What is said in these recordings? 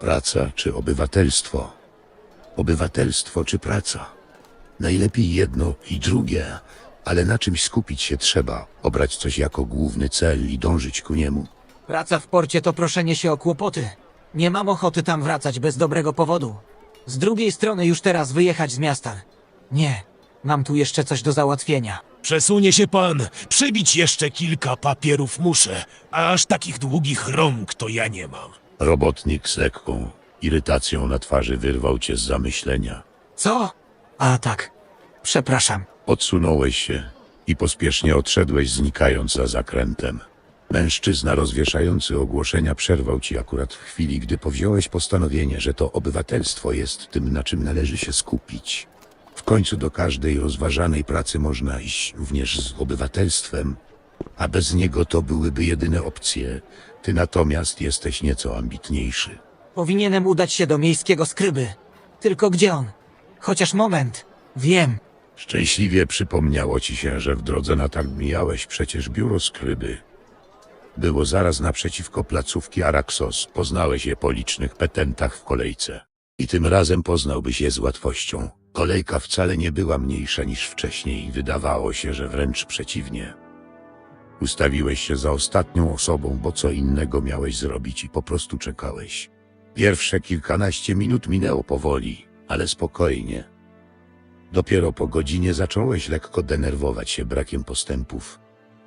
Praca czy obywatelstwo? Obywatelstwo czy praca? Najlepiej jedno i drugie, ale na czymś skupić się trzeba, obrać coś jako główny cel i dążyć ku niemu. Praca w porcie to proszenie się o kłopoty. Nie mam ochoty tam wracać bez dobrego powodu. Z drugiej strony już teraz wyjechać z miasta. Nie, mam tu jeszcze coś do załatwienia. Przesunie się pan, przebić jeszcze kilka papierów muszę, a aż takich długich rąk to ja nie mam. Robotnik z lekką irytacją na twarzy wyrwał cię z zamyślenia. Co? A tak. Przepraszam. Odsunąłeś się i pospiesznie odszedłeś, znikając za zakrętem. Mężczyzna rozwieszający ogłoszenia przerwał ci akurat w chwili, gdy powziąłeś postanowienie, że to obywatelstwo jest tym, na czym należy się skupić. W końcu do każdej rozważanej pracy można iść również z obywatelstwem, a bez niego to byłyby jedyne opcje. Ty natomiast jesteś nieco ambitniejszy. Powinienem udać się do miejskiego skryby. Tylko gdzie on? Chociaż moment. Wiem. Szczęśliwie przypomniało ci się, że w drodze na targ mijałeś przecież biuro skryby. Było zaraz naprzeciwko placówki Araxos. Poznałeś je po licznych petentach w kolejce. I tym razem poznałbyś je z łatwością. Kolejka wcale nie była mniejsza niż wcześniej. Wydawało się, że wręcz przeciwnie. Ustawiłeś się za ostatnią osobą, bo co innego miałeś zrobić i po prostu czekałeś. Pierwsze kilkanaście minut minęło powoli, ale spokojnie. Dopiero po godzinie zacząłeś lekko denerwować się brakiem postępów.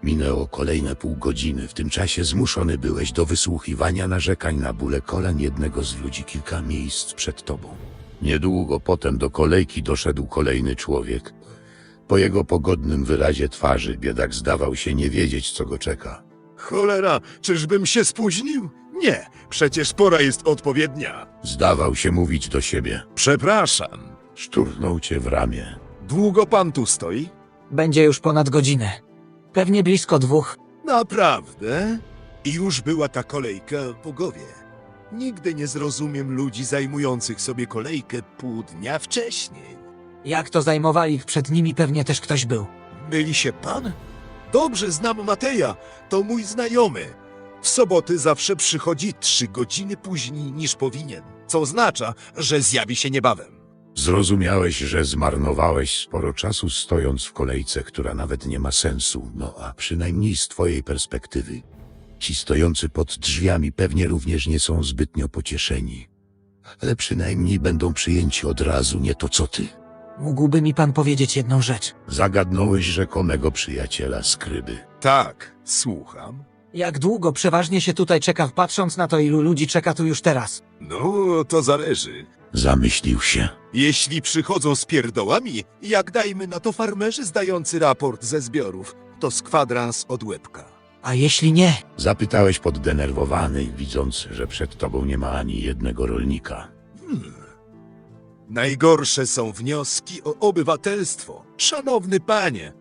Minęło kolejne pół godziny. W tym czasie zmuszony byłeś do wysłuchiwania narzekań na bóle kolan jednego z ludzi kilka miejsc przed tobą. Niedługo potem do kolejki doszedł kolejny człowiek. Po jego pogodnym wyrazie twarzy biedak zdawał się nie wiedzieć, co go czeka. Cholera, czyżbym się spóźnił? Nie, przecież pora jest odpowiednia. Zdawał się mówić do siebie. Przepraszam. Szturnął cię w ramię. Długo pan tu stoi? Będzie już ponad godzinę. Pewnie blisko dwóch. Naprawdę? I już była ta kolejka po głowie. Nigdy nie zrozumiem ludzi zajmujących sobie kolejkę pół dnia wcześniej. Jak to zajmowali ich przed nimi pewnie też ktoś był. Myli się pan? Dobrze znam Mateja, to mój znajomy. W soboty zawsze przychodzi trzy godziny później niż powinien, co oznacza, że zjawi się niebawem. Zrozumiałeś, że zmarnowałeś sporo czasu stojąc w kolejce, która nawet nie ma sensu, no a przynajmniej z twojej perspektywy. Ci stojący pod drzwiami pewnie również nie są zbytnio pocieszeni. Ale przynajmniej będą przyjęci od razu, nie to co ty. Mógłby mi pan powiedzieć jedną rzecz. Zagadnąłeś rzekomego przyjaciela skryby. Tak, słucham. Jak długo przeważnie się tutaj czeka, patrząc na to, ilu ludzi czeka tu już teraz? No, to zależy. Zamyślił się. Jeśli przychodzą z pierdołami, jak dajmy na to farmerzy zdający raport ze zbiorów, to z kwadrans od łebka. A jeśli nie? Zapytałeś poddenerwowany, widząc, że przed tobą nie ma ani jednego rolnika. Najgorsze są wnioski o obywatelstwo. Szanowny panie!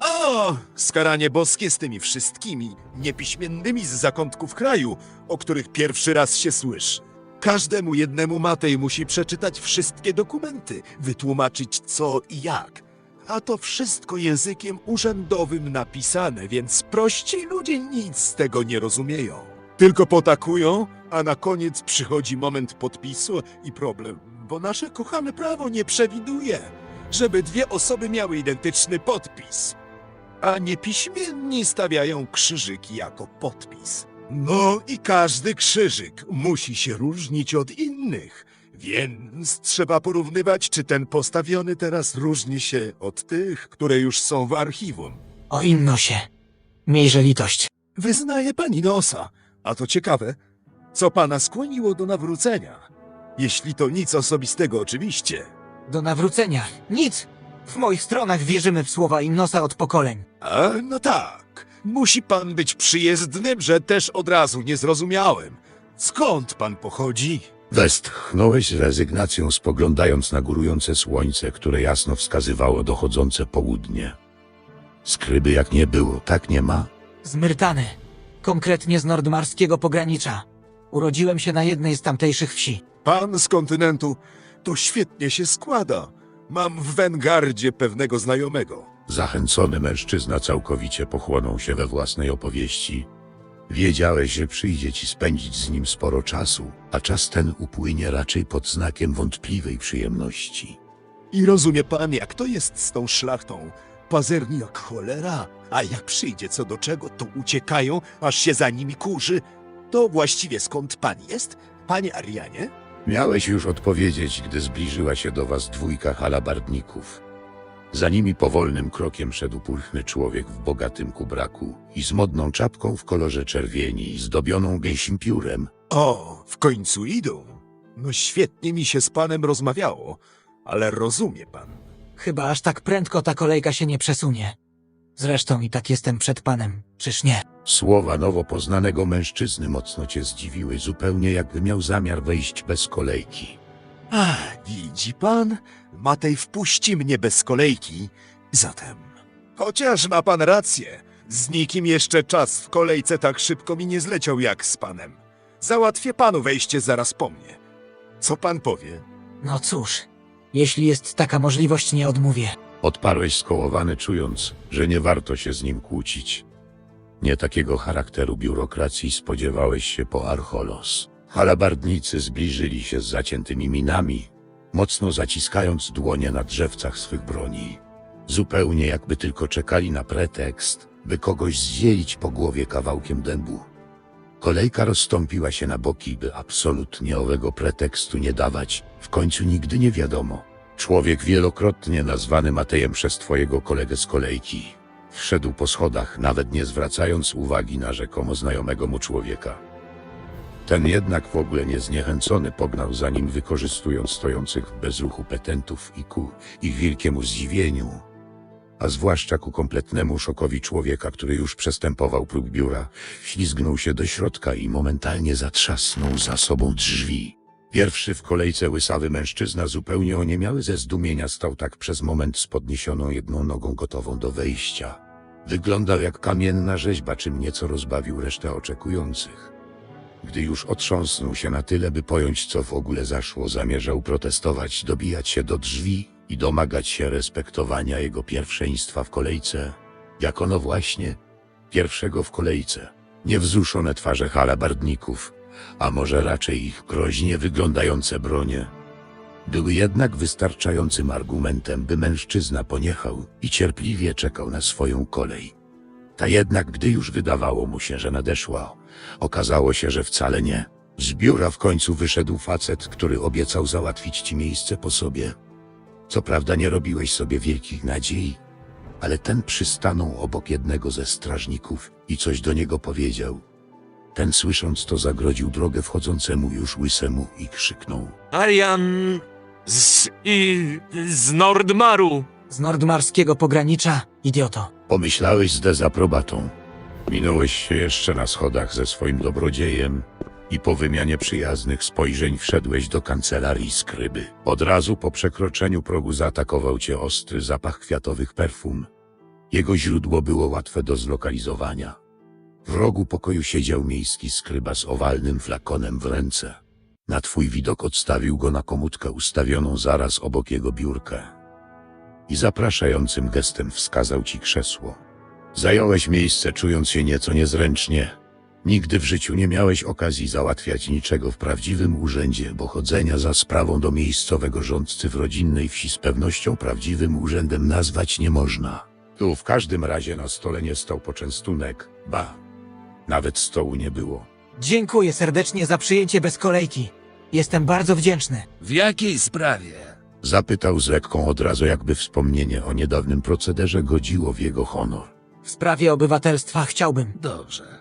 O, skaranie boskie z tymi wszystkimi niepiśmiennymi z zakątków kraju, o których pierwszy raz się słyszy. Każdemu jednemu Matej musi przeczytać wszystkie dokumenty, wytłumaczyć co i jak. A to wszystko językiem urzędowym napisane, więc prości ludzie nic z tego nie rozumieją. Tylko potakują, a na koniec przychodzi moment podpisu i problem, bo nasze kochane prawo nie przewiduje, żeby dwie osoby miały identyczny podpis. A niepiśmienni stawiają krzyżyki jako podpis. No i każdy krzyżyk musi się różnić od innych, więc trzeba porównywać, czy ten postawiony teraz różni się od tych, które już są w archiwum. O inno się. Miejże litość. Wyznaje pani nosa, a to ciekawe, co pana skłoniło do nawrócenia. Jeśli to nic osobistego, oczywiście. Do nawrócenia. Nic. W moich stronach wierzymy w słowa Innosa od pokoleń. A no tak, musi pan być przyjezdnym, że też od razu nie zrozumiałem. Skąd pan pochodzi? Westchnąłeś z rezygnacją, spoglądając na górujące słońce, które jasno wskazywało dochodzące południe. Skryby jak nie było, tak nie ma? Z Myrtany. Konkretnie z nordmarskiego pogranicza. Urodziłem się na jednej z tamtejszych wsi. Pan z kontynentu, to świetnie się składa. Mam w Wengardzie pewnego znajomego. Zachęcony mężczyzna całkowicie pochłonął się we własnej opowieści. Wiedziałeś, że przyjdzie ci spędzić z nim sporo czasu, a czas ten upłynie raczej pod znakiem wątpliwej przyjemności. I rozumie pan, jak to jest z tą szlachtą. Pazerni jak cholera, a jak przyjdzie co do czego, to uciekają, aż się za nimi kurzy. To właściwie skąd pan jest, panie Arianie? Miałeś już odpowiedzieć, gdy zbliżyła się do was dwójka halabardników. Za nimi powolnym krokiem szedł pulchny człowiek w bogatym kubraku i z modną czapką w kolorze czerwieni, zdobioną gęsim piórem. O, w końcu idą. No świetnie mi się z panem rozmawiało, ale rozumie pan. Chyba aż tak prędko ta kolejka się nie przesunie. Zresztą i tak jestem przed panem, czyż nie? Słowa nowo poznanego mężczyzny mocno cię zdziwiły, zupełnie jakby miał zamiar wejść bez kolejki. Ach, widzi pan? Matej wpuści mnie bez kolejki. Zatem. Chociaż ma pan rację. Z nikim jeszcze czas w kolejce tak szybko mi nie zleciał jak z panem. Załatwię panu wejście zaraz po mnie. Co pan powie? No cóż, jeśli jest taka możliwość, nie odmówię. Odparłeś skołowany, czując, że nie warto się z nim kłócić. Nie takiego charakteru biurokracji spodziewałeś się po Archolos. Halabardnicy zbliżyli się z zaciętymi minami, mocno zaciskając dłonie na drzewcach swych broni. Zupełnie jakby tylko czekali na pretekst, by kogoś zdzielić po głowie kawałkiem dębu. Kolejka rozstąpiła się na boki, by absolutnie owego pretekstu nie dawać. W końcu nigdy nie wiadomo. Człowiek wielokrotnie nazwany Matejem przez twojego kolegę z kolejki. Wszedł po schodach, nawet nie zwracając uwagi na rzekomo znajomego mu człowieka. Ten jednak w ogóle niezniechęcony pognał za nim, wykorzystując stojących w bezruchu petentów i ku ich wielkiemu zdziwieniu, a zwłaszcza ku kompletnemu szokowi człowieka, który już przestępował próg biura, ślizgnął się do środka i momentalnie zatrzasnął za sobą drzwi. Pierwszy w kolejce łysawy mężczyzna zupełnie oniemiały ze zdumienia stał tak przez moment z podniesioną jedną nogą gotową do wejścia. Wyglądał jak kamienna rzeźba, czym nieco rozbawił resztę oczekujących. Gdy już otrząsnął się na tyle, by pojąć, co w ogóle zaszło, zamierzał protestować, dobijać się do drzwi i domagać się respektowania jego pierwszeństwa w kolejce, jako no właśnie pierwszego w kolejce. Niewzruszone twarze halabardników, a może raczej ich groźnie wyglądające bronie, były jednak wystarczającym argumentem, by mężczyzna poniechał i cierpliwie czekał na swoją kolej. Ta jednak, gdy już wydawało mu się, że nadeszła, okazało się, że wcale nie. Z biura w końcu wyszedł facet, który obiecał załatwić ci miejsce po sobie. Co prawda nie robiłeś sobie wielkich nadziei, ale ten przystanął obok jednego ze strażników i coś do niego powiedział. Ten słysząc to zagrodził drogę wchodzącemu już łysemu i krzyknął. Arian z, i, z Nordmaru. Z nordmarskiego pogranicza, idioto. Pomyślałeś z dezaprobatą. Minąłeś się jeszcze na schodach ze swoim dobrodziejem i po wymianie przyjaznych spojrzeń wszedłeś do kancelarii skryby. Od razu po przekroczeniu progu zaatakował cię ostry zapach kwiatowych perfum. Jego źródło było łatwe do zlokalizowania. W rogu pokoju siedział miejski skryba z owalnym flakonem w ręce. Na twój widok odstawił go na komutkę ustawioną zaraz obok jego biurka i zapraszającym gestem wskazał ci krzesło. Zająłeś miejsce, czując się nieco niezręcznie. Nigdy w życiu nie miałeś okazji załatwiać niczego w prawdziwym urzędzie, bo chodzenia za sprawą do miejscowego rządcy w rodzinnej wsi z pewnością prawdziwym urzędem nazwać nie można. Tu w każdym razie na stole nie stał poczęstunek, ba, nawet stołu nie było. Dziękuję serdecznie za przyjęcie bez kolejki. Jestem bardzo wdzięczny. W jakiej sprawie? Zapytał z lekką od razu, jakby wspomnienie o niedawnym procederze godziło w jego honor. W sprawie obywatelstwa chciałbym. Dobrze.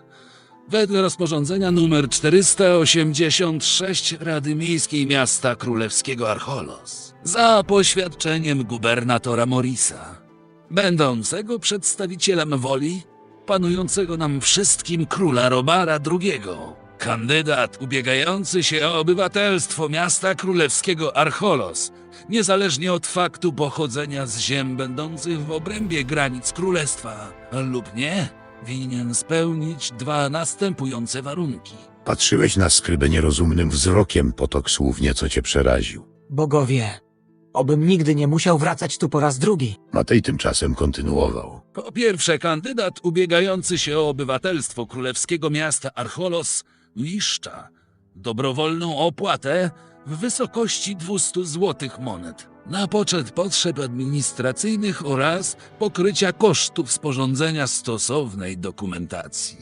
Wedle rozporządzenia numer 486 Rady Miejskiej Miasta Królewskiego Archolos, za poświadczeniem gubernatora Morisa, będącego przedstawicielem woli panującego nam wszystkim króla Romara II, kandydat ubiegający się o obywatelstwo miasta królewskiego Archolos, niezależnie od faktu pochodzenia z ziem będących w obrębie granic królestwa lub nie, winien spełnić dwa następujące warunki. Patrzyłeś na skrybę nierozumnym wzrokiem, potok słów nieco cię przeraził. Bogowie, Obym nigdy nie musiał wracać tu po raz drugi. Matej tymczasem kontynuował. Po pierwsze, kandydat ubiegający się o obywatelstwo królewskiego miasta Archolos liszcza dobrowolną opłatę w wysokości 200 złotych monet na poczet potrzeb administracyjnych oraz pokrycia kosztów sporządzenia stosownej dokumentacji.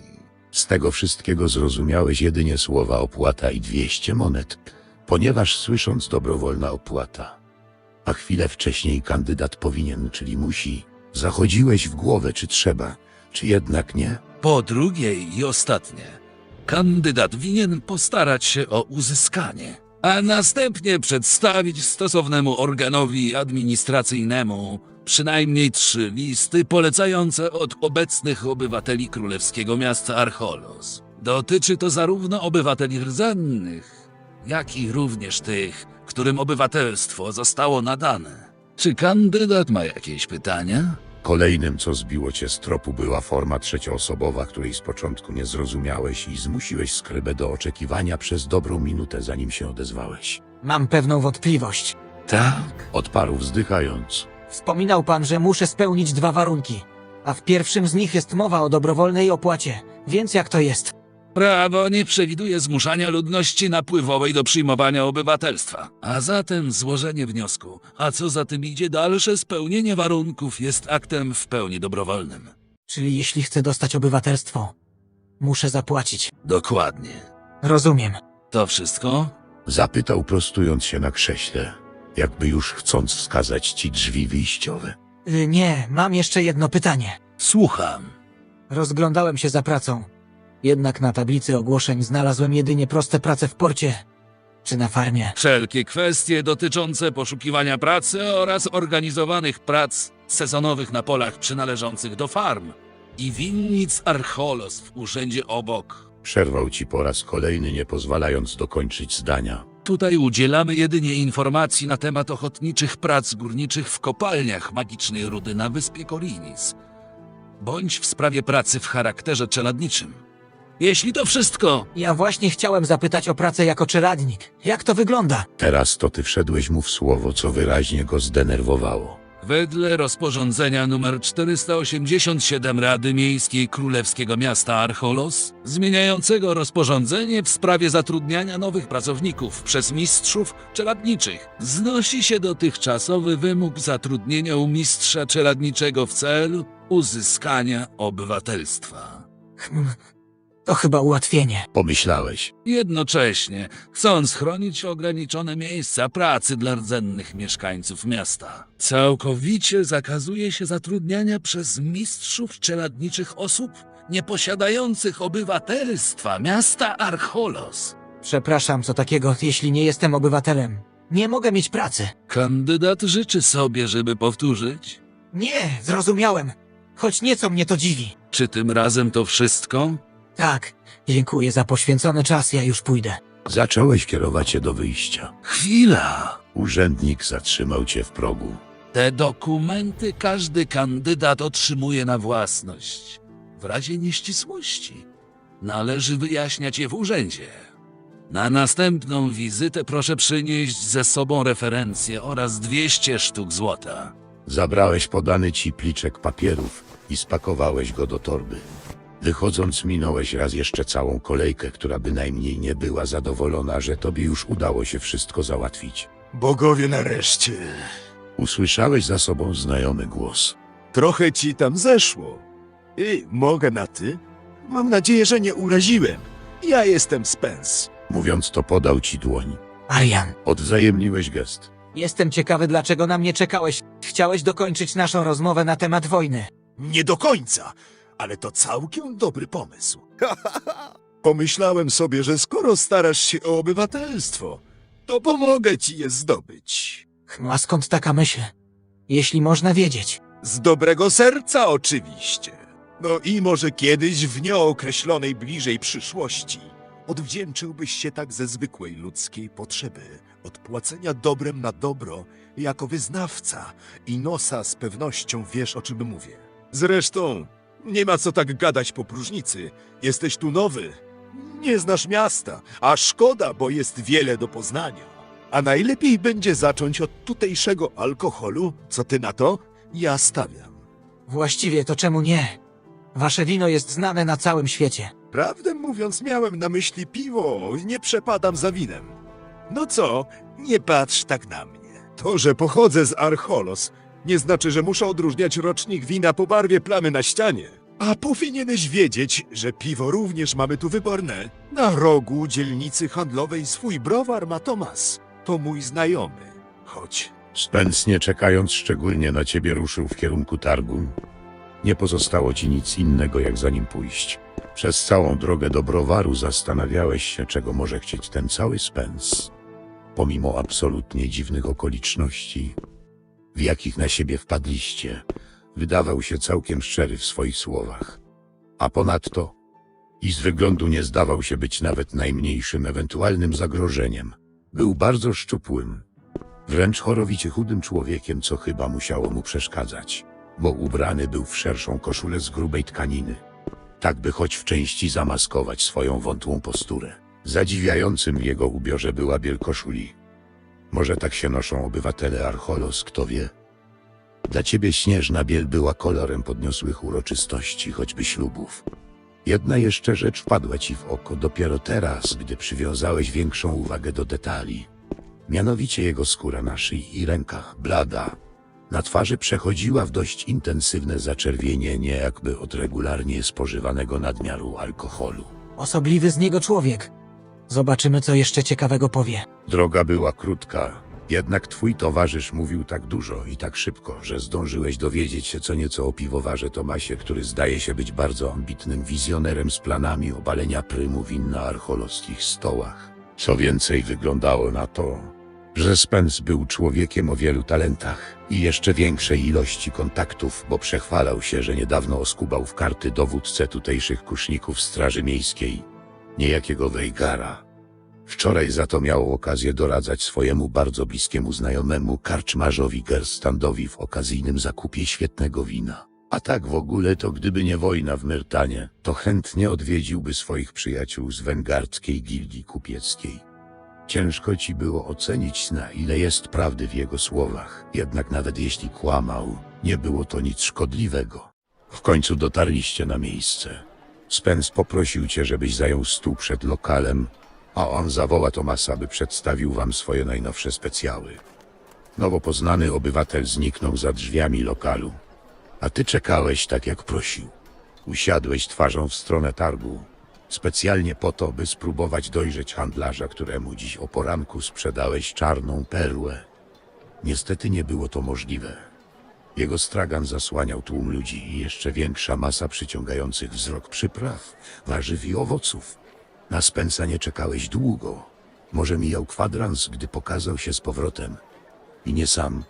Z tego wszystkiego zrozumiałeś jedynie słowa opłata i 200 monet, ponieważ słysząc dobrowolna opłata, a chwilę wcześniej kandydat powinien, czyli musi, zachodziłeś w głowę, czy trzeba, czy jednak nie? Po drugie i ostatnie, kandydat winien postarać się o uzyskanie, a następnie przedstawić stosownemu organowi administracyjnemu przynajmniej trzy listy polecające od obecnych obywateli królewskiego miasta Archolos. Dotyczy to zarówno obywateli rdzennych, jak i również tych, którym obywatelstwo zostało nadane. Czy kandydat ma jakieś pytania? Kolejnym, co zbiło cię z tropu, była forma trzecioosobowa, której z początku nie zrozumiałeś i zmusiłeś skrybę do oczekiwania przez dobrą minutę, zanim się odezwałeś. Mam pewną wątpliwość. Tak. Odparł wzdychając. Wspominał pan, że muszę spełnić dwa warunki. A w pierwszym z nich jest mowa o dobrowolnej opłacie. Więc jak to jest? Prawo nie przewiduje zmuszania ludności napływowej do przyjmowania obywatelstwa, a zatem złożenie wniosku, a co za tym idzie dalsze spełnienie warunków jest aktem w pełni dobrowolnym. Czyli jeśli chcę dostać obywatelstwo, muszę zapłacić. Dokładnie. Rozumiem. To wszystko? Zapytał prostując się na krześle, jakby już chcąc wskazać ci drzwi wyjściowe. Y, nie, mam jeszcze jedno pytanie. Słucham. Rozglądałem się za pracą. Jednak na tablicy ogłoszeń znalazłem jedynie proste prace w porcie czy na farmie. Wszelkie kwestie dotyczące poszukiwania pracy oraz organizowanych prac sezonowych na polach przynależących do farm i winnic Archolos w urzędzie obok. Przerwał ci po raz kolejny, nie pozwalając dokończyć zdania. Tutaj udzielamy jedynie informacji na temat ochotniczych prac górniczych w kopalniach magicznej rudy na wyspie Korinis, bądź w sprawie pracy w charakterze czeladniczym. Jeśli to wszystko, Ja właśnie chciałem zapytać o pracę jako czeladnik. Jak to wygląda? Teraz to ty wszedłeś mu w słowo, co wyraźnie go zdenerwowało. wedle rozporządzenia nr 487 Rady Miejskiej Królewskiego Miasta Archolos, zmieniającego rozporządzenie w sprawie zatrudniania nowych pracowników przez mistrzów czeladniczych, znosi się dotychczasowy wymóg zatrudnienia u mistrza czeladniczego w celu uzyskania obywatelstwa. To chyba ułatwienie. Pomyślałeś. Jednocześnie chcąc chronić ograniczone miejsca pracy dla rdzennych mieszkańców miasta. Całkowicie zakazuje się zatrudniania przez mistrzów czeladniczych osób nieposiadających obywatelstwa miasta Archolos. Przepraszam, co takiego, jeśli nie jestem obywatelem. Nie mogę mieć pracy. Kandydat życzy sobie, żeby powtórzyć? Nie, zrozumiałem. Choć nieco mnie to dziwi. Czy tym razem to wszystko? Tak, dziękuję za poświęcony czas, ja już pójdę. Zacząłeś kierować się do wyjścia. Chwila! Urzędnik zatrzymał cię w progu. Te dokumenty każdy kandydat otrzymuje na własność. W razie nieścisłości należy wyjaśniać je w urzędzie. Na następną wizytę proszę przynieść ze sobą referencję oraz 200 sztuk złota. Zabrałeś podany ci pliczek papierów i spakowałeś go do torby. Wychodząc minąłeś raz jeszcze całą kolejkę, która bynajmniej nie była zadowolona, że tobie już udało się wszystko załatwić. Bogowie nareszcie. Usłyszałeś za sobą znajomy głos. Trochę ci tam zeszło. I mogę na ty? Mam nadzieję, że nie uraziłem. Ja jestem Spence. Mówiąc to podał ci dłoń. Arian, Odwzajemniłeś gest. jestem ciekawy, dlaczego na mnie czekałeś. Chciałeś dokończyć naszą rozmowę na temat wojny. Nie do końca, ale to całkiem dobry pomysł. Pomyślałem sobie, że skoro starasz się o obywatelstwo, to pomogę ci je zdobyć. Hm, A skąd taka myśl? Jeśli można wiedzieć. Z dobrego serca oczywiście. No i może kiedyś w nieokreślonej bliżej przyszłości odwdzięczyłbyś się tak ze zwykłej ludzkiej potrzeby odpłacenia dobrem na dobro jako wyznawca i nosa z pewnością wiesz o czym mówię. Zresztą nie ma co tak gadać po próżnicy. Jesteś tu nowy. Nie znasz miasta, a szkoda, bo jest wiele do poznania. A najlepiej będzie zacząć od tutejszego alkoholu. Co ty na to? Ja stawiam. Właściwie to czemu nie? Wasze wino jest znane na całym świecie. Prawdę mówiąc, miałem na myśli piwo. Nie przepadam za winem. No co? Nie patrz tak na mnie. To, że pochodzę z Archolos, nie znaczy, że muszę odróżniać rocznik wina po barwie plamy na ścianie. A powinieneś wiedzieć, że piwo również mamy tu wyborne. Na rogu dzielnicy handlowej swój browar ma Tomas. To mój znajomy. Chodź. Spence, nie czekając szczególnie na ciebie, ruszył w kierunku targu. Nie pozostało ci nic innego, jak za nim pójść. Przez całą drogę do browaru zastanawiałeś się, czego może chcieć ten cały Spence. Pomimo absolutnie dziwnych okoliczności, w jakich na siebie wpadliście, wydawał się całkiem szczery w swoich słowach. A ponadto, i z wyglądu nie zdawał się być nawet najmniejszym ewentualnym zagrożeniem. Był bardzo szczupłym, wręcz chorowicie chudym człowiekiem, co chyba musiało mu przeszkadzać, bo ubrany był w szerszą koszulę z grubej tkaniny, tak by choć w części zamaskować swoją wątłą posturę. Zadziwiającym jego ubiorze była biel koszuli. Może tak się noszą obywatele Archolos, kto wie? Dla ciebie śnieżna biel była kolorem podniosłych uroczystości, choćby ślubów. Jedna jeszcze rzecz wpadła ci w oko dopiero teraz, gdy przywiązałeś większą uwagę do detali. Mianowicie jego skóra na szyi i rękach, blada. Na twarzy przechodziła w dość intensywne zaczerwienienie, jakby od regularnie spożywanego nadmiaru alkoholu. Osobliwy z niego człowiek. Zobaczymy, co jeszcze ciekawego powie. Droga była krótka, jednak twój towarzysz mówił tak dużo i tak szybko, że zdążyłeś dowiedzieć się co nieco o piwowarze Tomasie, który zdaje się być bardzo ambitnym wizjonerem z planami obalenia prymu win na archolowskich stołach. Co więcej, wyglądało na to, że Spence był człowiekiem o wielu talentach i jeszcze większej ilości kontaktów, bo przechwalał się, że niedawno oskubał w karty dowódcę tutejszych kuszników Straży Miejskiej, niejakiego Weigara. Wczoraj za to miał okazję doradzać swojemu bardzo bliskiemu znajomemu karczmarzowi Gerstandowi w okazyjnym zakupie świetnego wina. A tak w ogóle to gdyby nie wojna w Myrtanie, to chętnie odwiedziłby swoich przyjaciół z węgardzkiej gildii kupieckiej. Ciężko ci było ocenić, na ile jest prawdy w jego słowach, jednak nawet jeśli kłamał, nie było to nic szkodliwego. W końcu dotarliście na miejsce. Spence poprosił cię, żebyś zajął stół przed lokalem, a on zawoła Tomasa, by przedstawił wam swoje najnowsze specjały. Nowo poznany obywatel zniknął za drzwiami lokalu, a ty czekałeś tak jak prosił. Usiadłeś twarzą w stronę targu, specjalnie po to, by spróbować dojrzeć handlarza, któremu dziś o poranku sprzedałeś czarną perłę. Niestety nie było to możliwe. Jego stragan zasłaniał tłum ludzi i jeszcze większa masa przyciągających wzrok przypraw, warzyw i owoców. Na Spensa nie czekałeś długo. Może mijał kwadrans, gdy pokazał się z powrotem. I nie sam.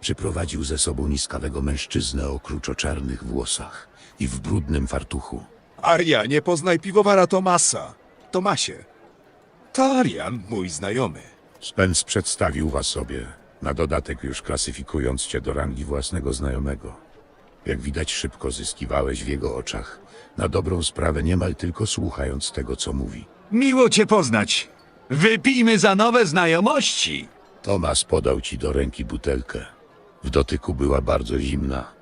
Przyprowadził ze sobą niskawego mężczyznę o kruczoczarnych włosach i w brudnym fartuchu. Arian, nie poznaj piwowara Tomasa. Tomasie. To Arian, mój znajomy. Spence przedstawił was sobie, na dodatek już klasyfikując cię do rangi własnego znajomego. Jak widać, szybko zyskiwałeś w jego oczach, na dobrą sprawę niemal tylko słuchając tego, co mówi. Miło cię poznać. Wypijmy za nowe znajomości. Tomas podał ci do ręki butelkę. W dotyku była bardzo zimna,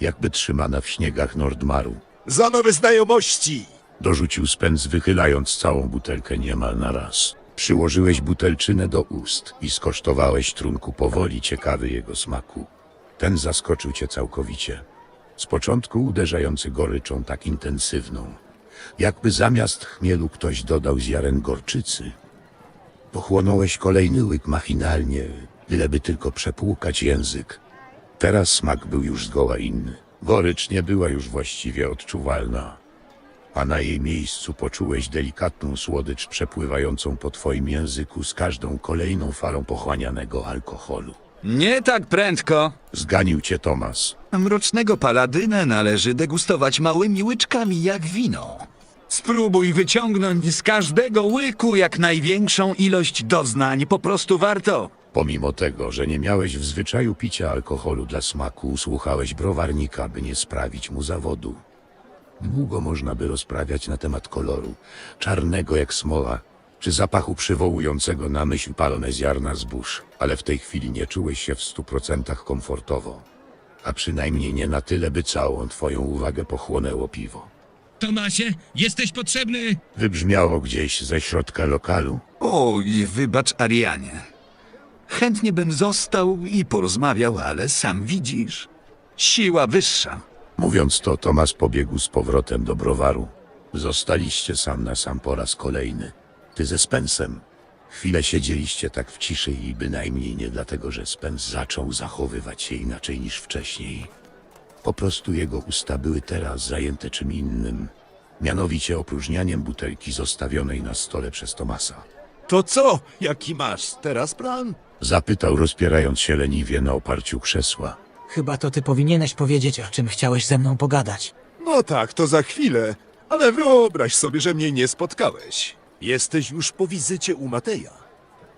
jakby trzymana w śniegach Nordmaru. Za nowe znajomości! Dorzucił Spence, wychylając całą butelkę niemal na raz. Przyłożyłeś butelczynę do ust i skosztowałeś trunku powoli, ciekawy jego smaku. Ten zaskoczył cię całkowicie. Z początku uderzający goryczą tak intensywną, jakby zamiast chmielu ktoś dodał ziaren gorczycy. Pochłonąłeś kolejny łyk machinalnie, byleby tylko przepłukać język. Teraz smak był już zgoła inny. Gorycz nie była już właściwie odczuwalna, a na jej miejscu poczułeś delikatną słodycz przepływającą po twoim języku z każdą kolejną falą pochłanianego alkoholu. Nie tak prędko. Zganił cię Tomas. Mrocznego paladynę należy degustować małymi łyczkami jak wino. Spróbuj wyciągnąć z każdego łyku jak największą ilość doznań. Po prostu warto. Pomimo tego, że nie miałeś w zwyczaju picia alkoholu dla smaku, słuchałeś browarnika, by nie sprawić mu zawodu. Długo można by rozprawiać na temat koloru, czarnego jak smoła, Przy zapachu przywołującego na myśl palone ziarna zbóż, ale w tej chwili nie czułeś się w stu procentach komfortowo. A przynajmniej nie na tyle, by całą twoją uwagę pochłonęło piwo. Tomasie, jesteś potrzebny? Wybrzmiało gdzieś ze środka lokalu. Oj, wybacz Arianie. Chętnie bym został i porozmawiał, ale sam widzisz. Siła wyższa. Mówiąc to, Tomas pobiegł z powrotem do browaru. Zostaliście sam na sam po raz kolejny. Ty ze Spensem. Chwilę siedzieliście tak w ciszy i bynajmniej nie dlatego, że Spens zaczął zachowywać się inaczej niż wcześniej. Po prostu jego usta były teraz zajęte czym innym. Mianowicie opróżnianiem butelki zostawionej na stole przez Tomasa. To co? Jaki masz teraz plan? Zapytał, rozpierając się leniwie na oparciu krzesła. Chyba to ty powinieneś powiedzieć, o czym chciałeś ze mną pogadać. No tak, to za chwilę. Ale wyobraź sobie, że mnie nie spotkałeś. Jesteś już po wizycie u Mateja.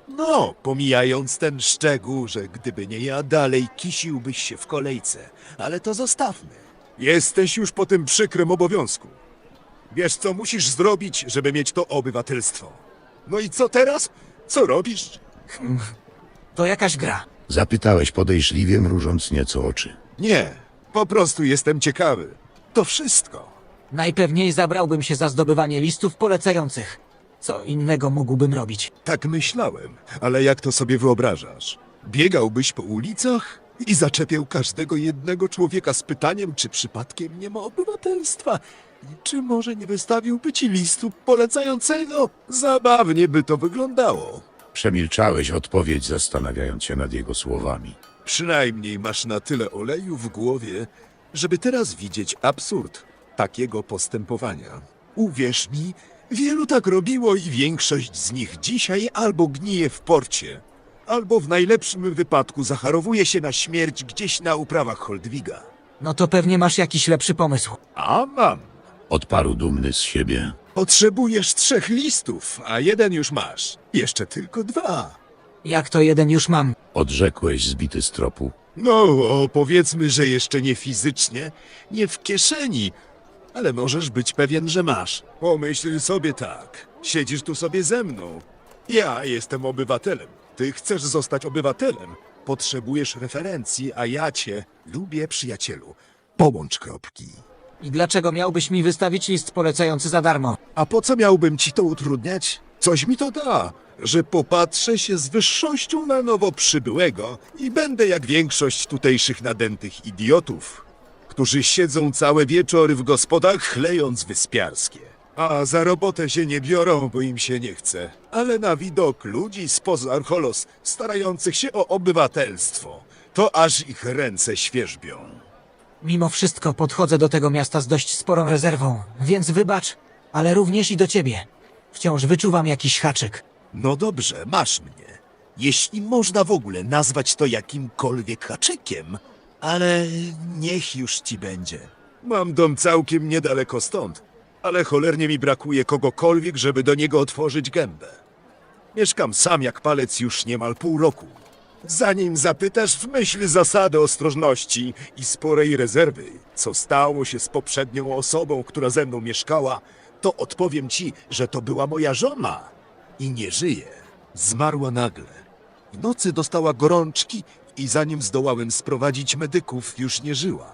No, pomijając ten szczegół, że gdyby nie ja, dalej kisiłbyś się w kolejce. Ale to zostawmy. Jesteś już po tym przykrym obowiązku. Wiesz, co musisz zrobić, żeby mieć to obywatelstwo. No i co teraz? Co robisz? To jakaś gra. Zapytałeś podejrzliwie, mrużąc nieco oczy. Nie, po prostu jestem ciekawy. To wszystko. Najpewniej zabrałbym się za zdobywanie listów polecających. Co innego mógłbym robić? Tak myślałem, ale jak to sobie wyobrażasz? Biegałbyś po ulicach i zaczepiał każdego jednego człowieka z pytaniem, czy przypadkiem nie ma obywatelstwa? I czy może nie wystawiłby ci listu polecającego? Zabawnie by to wyglądało. Przemilczałeś odpowiedź, zastanawiając się nad jego słowami. Przynajmniej masz na tyle oleju w głowie, żeby teraz widzieć absurd takiego postępowania. Uwierz mi, wielu tak robiło i większość z nich dzisiaj albo gnije w porcie, albo w najlepszym wypadku zacharowuje się na śmierć gdzieś na uprawach Holdwiga. No to pewnie masz jakiś lepszy pomysł. A mam. Odparł dumny z siebie. Potrzebujesz trzech listów, a jeden już masz. Jeszcze tylko dwa. Jak to jeden już mam? Odrzekłeś zbity z tropu. No, o, powiedzmy, że jeszcze nie fizycznie, nie w kieszeni, ale możesz być pewien, że masz. Pomyśl sobie tak. Siedzisz tu sobie ze mną. Ja jestem obywatelem. Ty chcesz zostać obywatelem. Potrzebujesz referencji, a ja cię lubię, przyjacielu. Połącz kropki. I dlaczego miałbyś mi wystawić list polecający za darmo? A po co miałbym ci to utrudniać? Coś mi to da, że popatrzę się z wyższością na nowo przybyłego i będę jak większość tutejszych nadętych idiotów, którzy siedzą całe wieczory w gospodach chlejąc wyspiarskie. A za robotę się nie biorą, bo im się nie chce. Ale na widok ludzi spoza Archolos starających się o obywatelstwo, to aż ich ręce świerzbią. Mimo wszystko podchodzę do tego miasta z dość sporą rezerwą, więc wybacz, ale również i do ciebie. Wciąż wyczuwam jakiś haczyk. No dobrze, masz mnie. Jeśli można w ogóle nazwać to jakimkolwiek haczykiem, ale niech już ci będzie. Mam dom całkiem niedaleko stąd, ale cholernie mi brakuje kogokolwiek, żeby do niego otworzyć gębę. Mieszkam sam jak palec już niemal pół roku. Zanim zapytasz w myśl zasady ostrożności i sporej rezerwy, co stało się z poprzednią osobą, która ze mną mieszkała, to odpowiem ci, że to była moja żona i nie żyje. Zmarła nagle. W nocy dostała gorączki i zanim zdołałem sprowadzić medyków, już nie żyła.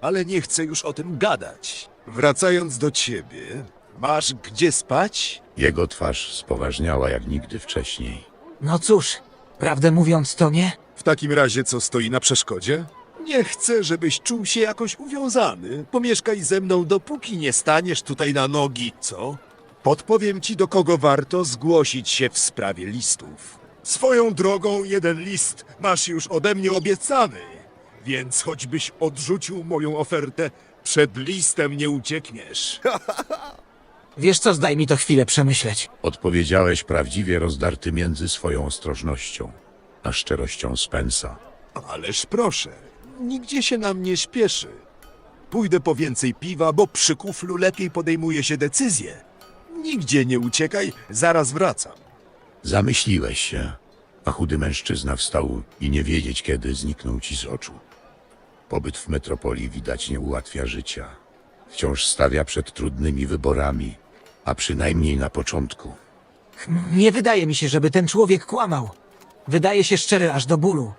Ale nie chcę już o tym gadać. Wracając do ciebie, masz gdzie spać? Jego twarz spoważniała jak nigdy wcześniej. No cóż, prawdę mówiąc to nie? W takim razie co stoi na przeszkodzie? Nie chcę, żebyś czuł się jakoś uwiązany. Pomieszkaj ze mną, dopóki nie staniesz tutaj na nogi, co? Podpowiem ci, do kogo warto zgłosić się w sprawie listów. Swoją drogą, jeden list masz już ode mnie obiecany, więc choćbyś odrzucił moją ofertę, przed listem nie uciekniesz. Wiesz co, zdaj mi to chwilę przemyśleć. Odpowiedziałeś prawdziwie rozdarty między swoją ostrożnością a szczerością Spensa. Ależ proszę, nigdzie się nam nie śpieszy. Pójdę po więcej piwa, bo przy kuflu lepiej podejmuje się decyzje. Nigdzie nie uciekaj, zaraz wracam. Zamyśliłeś się, a chudy mężczyzna wstał i nie wiedzieć kiedy zniknął ci z oczu. Pobyt w metropolii widać nie ułatwia życia. Wciąż stawia przed trudnymi wyborami, a przynajmniej na początku. Nie wydaje mi się, żeby ten człowiek kłamał. Wydaje się szczery aż do bólu.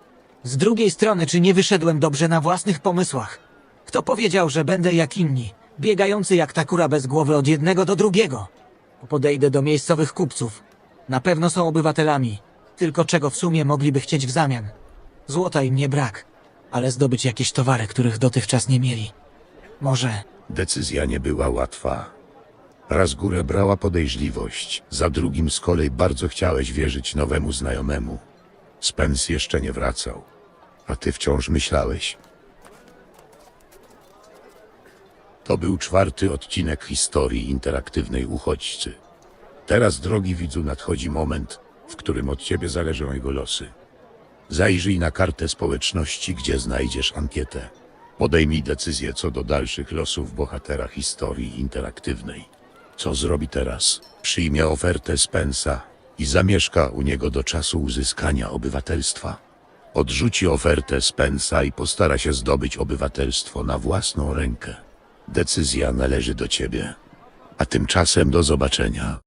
Z drugiej strony, czy nie wyszedłem dobrze na własnych pomysłach? Kto powiedział, że będę jak inni, biegający jak ta kura bez głowy od jednego do drugiego? Podejdę do miejscowych kupców. Na pewno są obywatelami. Tylko czego w sumie mogliby chcieć w zamian? Złota im nie brak, ale zdobyć jakieś towary, których dotychczas nie mieli. Może Decyzja nie była łatwa. Raz górę brała podejrzliwość, za drugim z kolei bardzo chciałeś wierzyć nowemu znajomemu. Spence jeszcze nie wracał, a ty wciąż myślałeś. To był czwarty odcinek historii interaktywnej uchodźcy. Teraz, drogi widzu, nadchodzi moment, w którym od ciebie zależą jego losy. Zajrzyj na kartę społeczności, gdzie znajdziesz ankietę. Podejmij decyzję co do dalszych losów bohatera historii interaktywnej. Co zrobi teraz? Przyjmie ofertę Spensa i zamieszka u niego do czasu uzyskania obywatelstwa. Odrzuci ofertę Spensa i postara się zdobyć obywatelstwo na własną rękę. Decyzja należy do ciebie. A tymczasem do zobaczenia.